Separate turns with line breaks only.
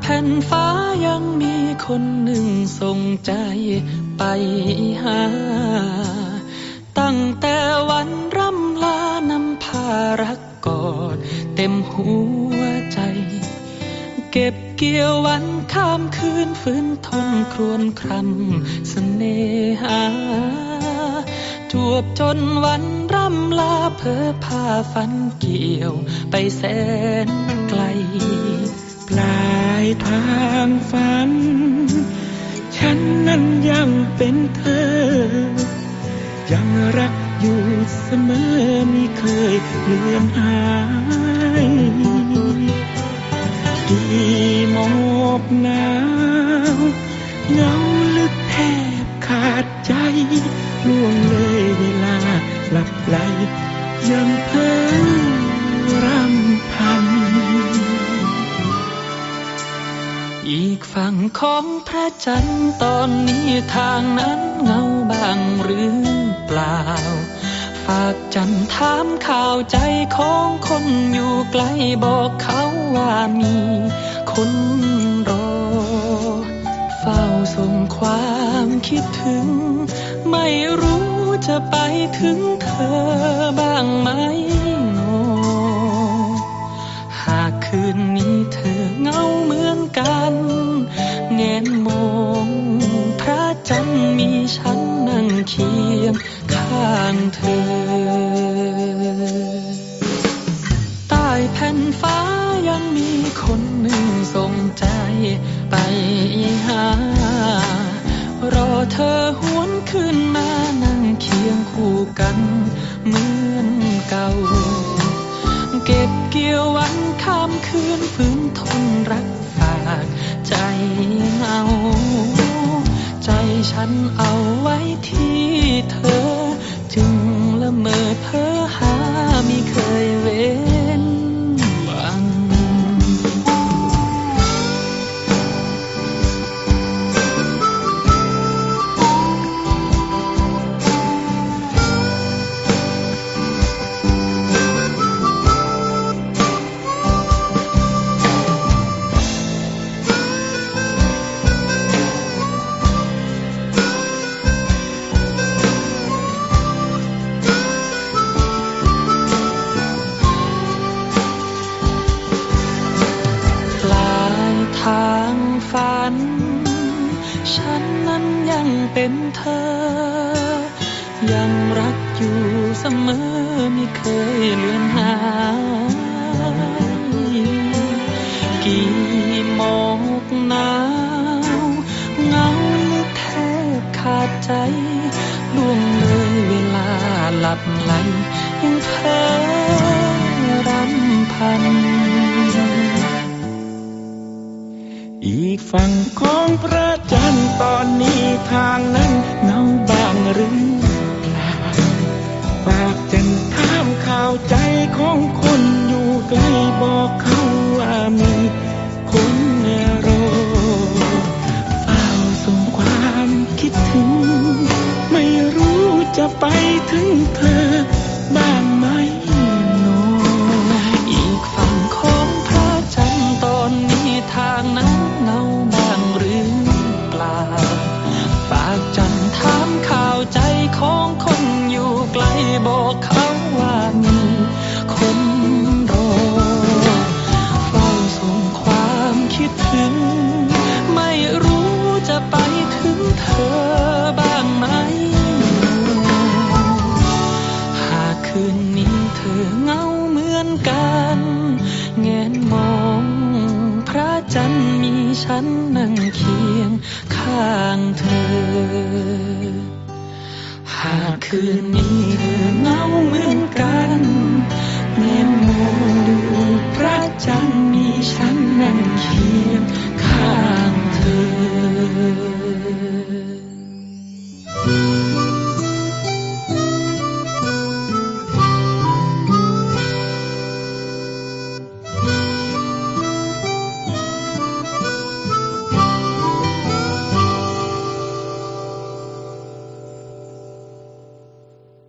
แผ่นฟ้ายังมีคนหนึ่งส่งใจไปหา ตั้งแต่วันร่ำลานำพารักกอดเต็มหัวใจ เก็บเกี่ยววันข้ามคืนฝืนทนครวนครำเสน่หาจวบจนวันร่ำลาเพอพาฝันเกี่ยวไปแสน
ทางฝัน ฉันนั้นยังเป็นเธอ ยังรักอยู่เสมอไม่เคยเลือนหา อีก
ฝั่งของพระจันทร์ตอนนี้ทางนั้นเงาบางหรือเปล่า ฝากจันทร์ถามข่าวใจของคนอยู่ไกลบอกเขาว่ามีคนรอ เฝ้าส่งความคิดถึง ไม่รู้จะไปถึงเธอบ้างไหมโนหากคืนนี้เธอ ฉันนั่งเคียงข้างเธอ ใต้แผ่นฟ้ายังมีคนหนึ่งส่งใจไปหา รอเธอหวนขึ้นมานั่งเคียงคู่กันเหมือนเก่า เก็บเกี่ยววันข้ามคืนฝืนทน ยังรักอยู่เสมอไม่เคยเลือนหายกี่หมอกหนาวเงาแทบขาดใจล่วงเลยเวลาหลับไหลยังเพ้อรำพัน
อีกฝั่งของพระจันทร์ตอนนี้ทางนั้นเงาบางหรือ ฉันนั่งเคี
ยงข้างเธอ หากคืนนี้เธอเงาเหมือนกันเนมมองดูพระจันทร์มีฉันนั่งเคียงข้างเธอ